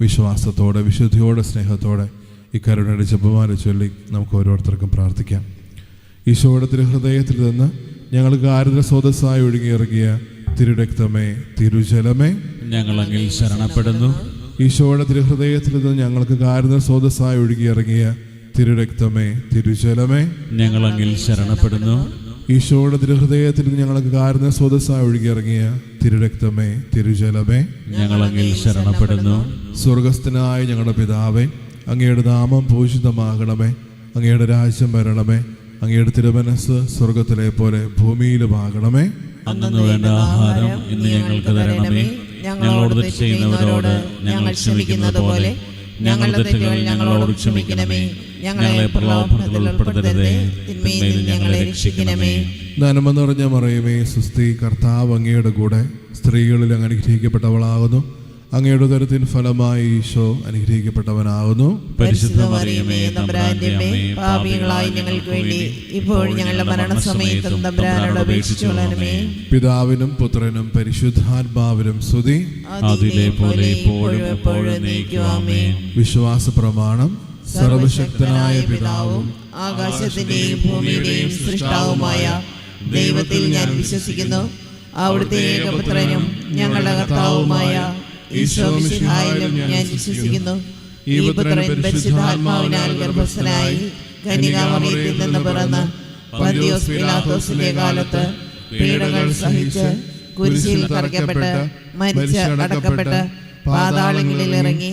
വിശ്വാസത്തോടെ വിശുദ്ധിയോടെ സ്നേഹത്തോടെ ഈ കരുണയുടെ ജപമാല ചൊല്ലി നമുക്ക് ഓരോരുത്തർക്കും പ്രാർത്ഥിക്കാം. ഈശോയുടെ തിരുഹൃദയത്തിൽ നിന്ന് ഞങ്ങൾക്ക് ആരുടെ സ്രോതസ്സായി ഒഴുകിയിറങ്ങിയ തിരുരക്തമേ തിരുജലമേ. ഞങ്ങൾ അങ്ങിൽ ശരണപ്പെടുന്നു. ഈശോയുടെ തിരുഹൃദയത്തിൽ നിന്ന് ഞങ്ങൾക്ക് കാരുന്ന സ്രോതസ്സായി ഒഴുകിയിറങ്ങിയ തിരുരക്തമേ തിരുജലമേ. ഞങ്ങൾ അങ്ങിൽ ശരണപ്പെടുന്നു. ഈശോയുടെ തിരുഹൃദയത്തിൽ നിന്ന് ഞങ്ങൾക്ക് കാരുന്ന സ്രോതസ്സായി ഒഴുകിയിറങ്ങിയ തിരുരക്തമേ തിരുജലമേ. ഞങ്ങൾ ഞങ്ങളങ്ങിൽ ശരണപ്പെടുന്നു. സ്വർഗസ്ഥനായ ഞങ്ങളുടെ പിതാവേ അങ്ങയുടെ നാമം പൂഷിതമാകണമേ അങ്ങയുടെ രാജ്യം വരണമേ. അങ്ങയുടെ തിരുമനസ് സ്വർഗത്തിലെ പോലെ ഭൂമിയിലുമാകണമേ. അന്നു വേണ്ട ആഹാരം ഇന്ന് ഞങ്ങൾക്ക് തരണമേ. ഞങ്ങളോട് തെറ്റ് ചെയ്യുന്നവരോട് ഞങ്ങൾ ക്ഷമിക്കുന്നത് പോലെ ഞങ്ങളുടെ തെറ്റുകൾ ഞങ്ങളോട് ക്ഷമിക്കണമേ. ഞങ്ങളെ പ്രലോഭനത്തിൽ ഉൾപ്പെടുത്തരുതേ. തിന്മയിൽ ഞങ്ങളെ രക്ഷിക്കണമേ. നന്മ നിറഞ്ഞ മറിയമേ സുസ്തി കർത്താവ് അങ്ങയുടെ കൂടെ സ്ത്രീകളിൽ അങ്ങ് അനുഗ്രഹിക്കപ്പെട്ടവളാകുന്നു. അങ്ങയുടെ തരത്തിൻ ഫലമായി ഈശോ അനുഗ്രഹിക്കപ്പെട്ടവനാകുന്നു. പരിശുദ്ധ മറിയമേ തമ്പുരാന്റെ അമ്മേ പാപികളായി ഞങ്ങൾക്ക് വേണ്ടി ഇപ്പോൾ ഞങ്ങളുടെ മരണസമയത്തും തമ്പുരാനോട് അപേക്ഷിച്ചുകൊള്ളണമേ പിതാവിനും പുത്രനും പരിശുദ്ധാത്മാവിനും സ്തുതി. അതിലെ പോലെ ഇപ്പോഴും എപ്പോഴും വിശ്വാസ പ്രമാണം സർവശക്തനായ പിതാവും ആകാശത്തിന്റെയും ഭൂമിയുടെയും സൃഷ്ടാവുമായ ദൈവത്തിൽ ഞാൻ വിശ്വസിക്കുന്നു. അവിടുത്തെ ഏകപുത്രനും ഞങ്ങളുടെ കർത്താവുമായ ഈശോ മിശിഹായിലും ഞാൻ വിശ്വസിക്കുന്നു. ഈ പുത്രൻ പരിശുദ്ധാത്മാവിനാൽ ഗർഭസ്ഥനായി കന്യകാമറിയത്തിൽ നിന്ന് പിറന്ന് പന്തിയോസ് പിലാത്തോസിന്റെ കാലത്ത് പീഡകൾ സഹിച്ച് കുരിശിൽ തറയ്ക്കപ്പെട്ട് മരിച്ച് അടക്കപ്പെട്ട് പാതാളങ്ങളിൽ ഇറങ്ങി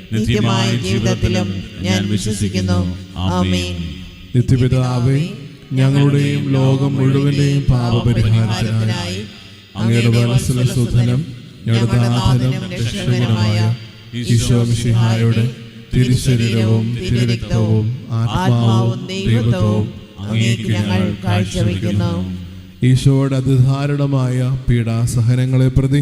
നിത്യമായ ജീവിതത്തിലും ഞാൻ വിശ്വസിക്കുന്നു. ആമേൻ. നിത്യപിതാവേ ഞങ്ങളുടെയും ലോകം മുഴുവന്റെയും പാപപരിഹാരത്തിനായി അങ്ങയുടെ മനസ്സിലെ സുധനം ഞങ്ങളുടെ നാഥനും രക്ഷകനുമായ ഈശോ മിശിഹായുടെ തിരുശരീരവും തിരുരക്തവും ആത്മാവും ദൈവത്വവും അങ്ങേക്ക് ഞങ്ങൾ കാഴ്ചവെക്കുന്നു. ഈശോയുടെ അതിധാരണമായ പീഡാസഹനങ്ങളെ പ്രതി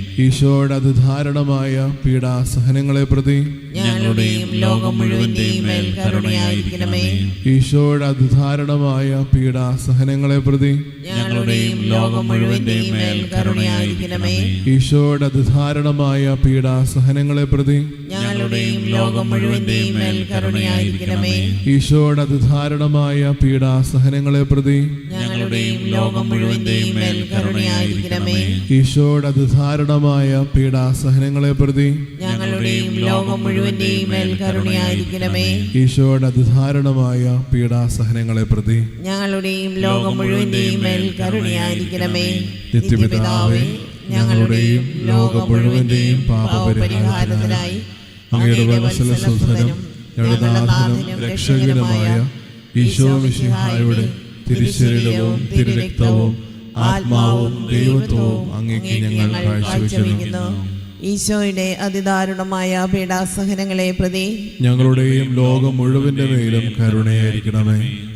ഈശോയുടെ അതിധാരണമായ പീഡാസഹനങ്ങളെ പ്രതി ഞങ്ങളുടെയും ലോകം മുഴുവന്റെയും മേൽ കരുണയായിരിക്കണമേ. ഈശോയുടെ അതിധാരണമായ പീഡാസഹനങ്ങളെ പ്രതി ഞങ്ങളുടെയും ലോകം മുഴുവന്റെയും മേൽ കരുണയായിരിക്കണമേ. ഈശോയുടെ അതിധാരണമായ പീഡാസഹനങ്ങളെ പ്രതി ഞങ്ങളുടെയും ലോകം മുഴുവന്റെയും മേൽ കരുണയായിരിക്കണമേ. ഈശോയുടെ അതിധാരണമായ പീഡാസഹനങ്ങളെ പ്രതി ഞങ്ങളുടെയും ലോകം മുഴുവന്റെയും മേൽ കരുണയായിരിക്കണമേ. ഈശോയുടെ അതിധാരണമായ പീഡാസഹനങ്ങളെ പ്രതി ഞങ്ങളുടെയും ലോകം മുഴുവന്റെയും മേൽ കരുണയായിരിക്കണമേ. ഈശോയുടെ അതിധാരണമായ പീഡാസഹനങ്ങളെ പ്രതി ഞങ്ങളുടെയും ലോകം മുഴുവന്റെയും മേൽ കരുണയായിരിക്കണമേ. നിത്യപിതാവേ ഞങ്ങളുടെയും ലോകം മുഴുവന്റെയും പാപപരിഹാരത്തിനായി അങ്ങയുടെ വത്സല സുധനം രക്ഷകനുമായ ഈശോ മിശിഹായുടെ തിരുശരീരവും തിരുരക്തവും ആത്മാവും ദൈവത്വവും അങ്ങേക്ക് ഞങ്ങൾ കാഴ്ചവെക്കുന്നു. ഈശോയുടെ അതിദാരുണമായ പീഡാസഹനങ്ങളെ പ്രതി ഞങ്ങളുടെയും ലോകം മുഴുവന്റെ മേലും കരുണയായിരിക്കണമേ.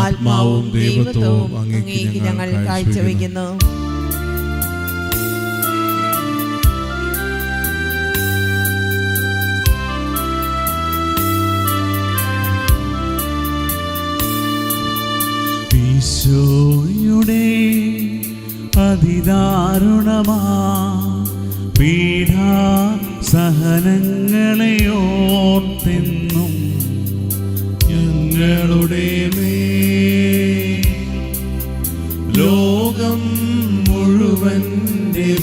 ആത്മാവും ദൈവത്വവും അങ്ങേക്ക് ഞങ്ങൾ കാഴ്ചവെക്കുന്നു. ഈശോയുടെ അതിദാരുണമാ പീഠ സഹനങ്ങളെ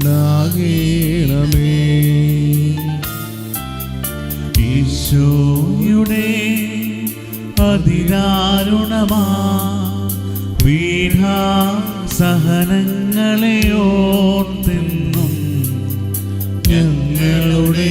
കരുണയുണ്ടാകേണമേ ഈശോയുടെ അതിദാരുണമാ പീഠാ സഹനങ്ങളെ ഓർത്തെന്നും ഞങ്ങളുടെ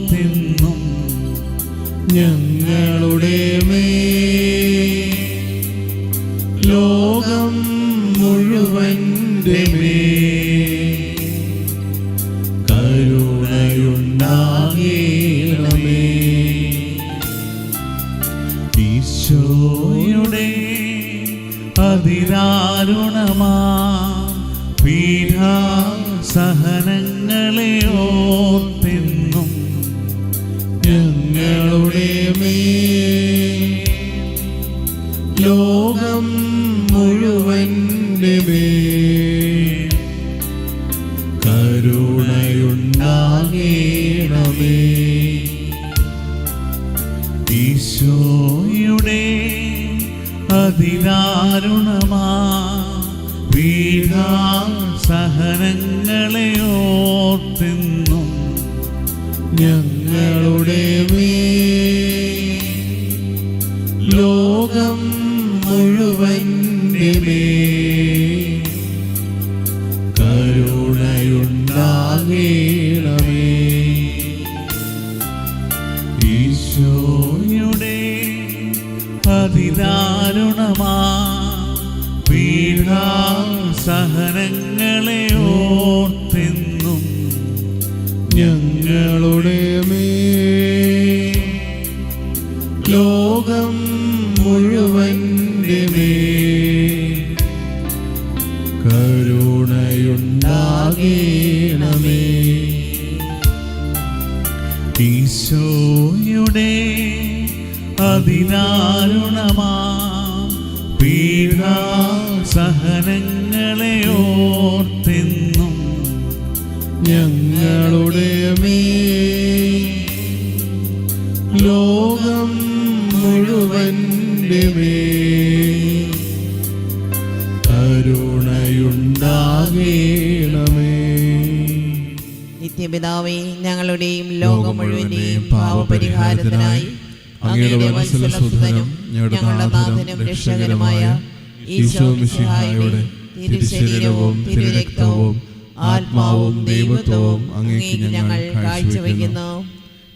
ഞങ്ങളുടെ മേ. ലോകം മുഴുവന്റെ മേ. കരുണയുണ്ടാകേണമേ. ഈശോയുടെ അതിദാരുണമാ പീഠാ സഹനങ്ങളെ അതിദാരുണമാ. പീഠാ സഹനങ്ങളെ ഓർത്തുന്നു ഞങ്ങളുടെ ലോകം മുഴുവൻ കരുണയുണ്ടാകേണമേ. ഈശോയുടെ അതിദാരുണമാ പീഡാ സഹനങ്ങളെ ഓർത്തെന്നും ഞങ്ങളുടെ മേ ലോകം മുഴുവൻ മേ കരുണയുണ്ടാകേണമേ. ഈശോ അതിനാരുണമാ പീഡാ സഹനങ്ങളെ ഓർത്തെന്നും ഞങ്ങളുടെ മേ ലോകം മുഴുവന്റെ മേ കരുണയുണ്ടാകേണമേ. നിത്യപിതാവേ ഞങ്ങളുടെയും ലോകം മുഴുവന്റെയും പാവപരിഹാരത്തിനായി അങ്ങയുടെ വത്സലസുതനും ഞങ്ങളുടെ നാഥനും രക്ഷകനുമായ ഈശോ മിശിഹായുടെ തിരുശരീരവും തിരുരക്തവും ആത്മാവും ദൈവത്വവും അങ്ങേക്ക് ഞങ്ങൾ കാഴ്ചവെക്കുന്നു.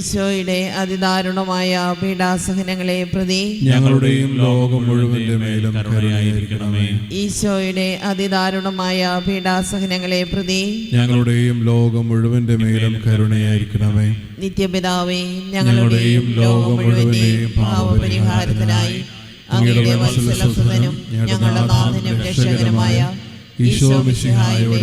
ഈശോയുടെ അതിദാരുണമായ പീഡാസഹനങ്ങളെ പ്രതി ഞങ്ങളുടെയും ലോകം മുഴുവന്റെ മേലും കരുണയായിരിക്കണമേ. ഈശോയുടെ അതിദാരുണമായ പീഡാസഹനങ്ങളെ പ്രതി ഞങ്ങളുടെയും ലോകം മുഴുവന്റെ മേലും കരുണയായിരിക്കണമേ. നിത്യപിതാവേ ഞങ്ങളുടെയും ലോകം മുഴുവന്റെയും പാവപരിഹാരത്തിനായി അങ്ങയുടെ വത്സലസുതനും ഞങ്ങളുടെ നാഥനും രക്ഷകനുമായ ഈശോ മിശിഹായുടെ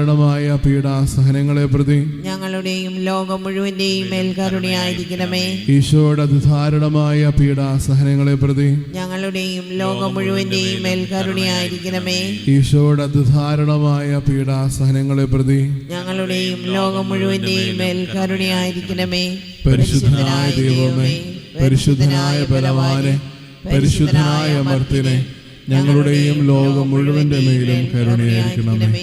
അതിധാരണമായ പീഡാസഹനങ്ങളെ പ്രതി ഞങ്ങളുടെയും ലോകം മുഴുവന്റെയും മേൽക്കരുണയായിരിക്കണമേ ഈശോയുടെ അതിധാരണമായ പീഡാസഹനങ്ങളെ പ്രതി ഞങ്ങളുടെയും ലോകം മുഴുവന്റെയും മേൽക്കരുണയായിരിക്കണമേ ഈശോയുടെ അതിധാരണമായ പീഡാസഹനങ്ങളെ പ്രതി ഞങ്ങളുടെയും ലോകം മുഴുവന്റെയും മേൽക്കരുണയായിരിക്കണമേ പരിശുദ്ധനായ ദൈവമേ പരിശുദ്ധനായ ബലവാനെ പരിശുദ്ധനായ മർത്തിനെ ഞങ്ങളുടെയും ലോകം മുഴുവന്റെ മേലും കരുണയായിരിക്കണമേ.